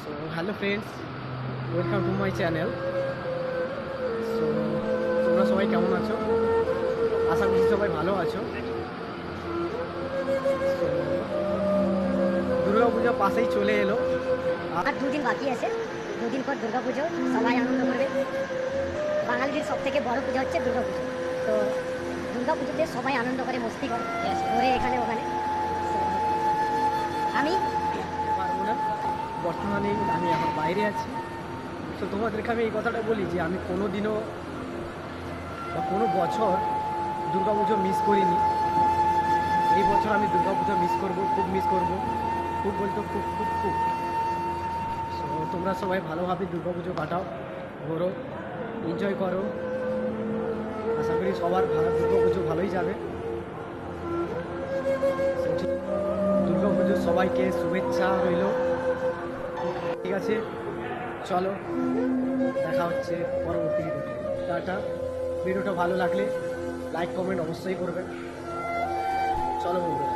So hello friends welcome to my channel so তোমরা সবাই কেমন আছো? আশা করছি সবাই ভালো আছো। So, দুর্গাপূজা পাশেই চলে এলো। আর দুদিন বাকি আছে। দুদিন পর দুর্গাপুজো সবাই আনন্দ করবে। বাঙালিদের সব থেকে বড় পুজো হচ্ছে দুর্গাপুজো। তো দুর্গাপুজোতে সবাই আনন্দ করে মস্তি করে। ঘুরে এখানে ওখানে। আমি বর্তমানে আমি এখন বাইরে আছি। তো তোমাদেরকে আমি এই কথাটা বলি যে আমি কোনো দিনও বা কোনো বছর দুর্গাপুজো মিস করিনি। এই বছর আমি দুর্গাপুজো মিস করব, খুব মিস করব। খুব বলতে খুব খুব খুব। সো তোমরা সবাই ভালোভাবে দুর্গাপুজো কাটাও, ঘোরো এনজয় করো। আশা করি সবার ভালো দুর্গাপুজো ভালোই যাবে। দুর্গাপুজোর সবাইকে শুভেচ্ছা রইল। আছে। চলো, দেখা হচ্ছে পরবর্তী ভিডিওতে টাটা। ভিডিওটা ভালো লাগলে লাইক কমেন্ট অবশ্যই করবেন চলো বন্ধুরা।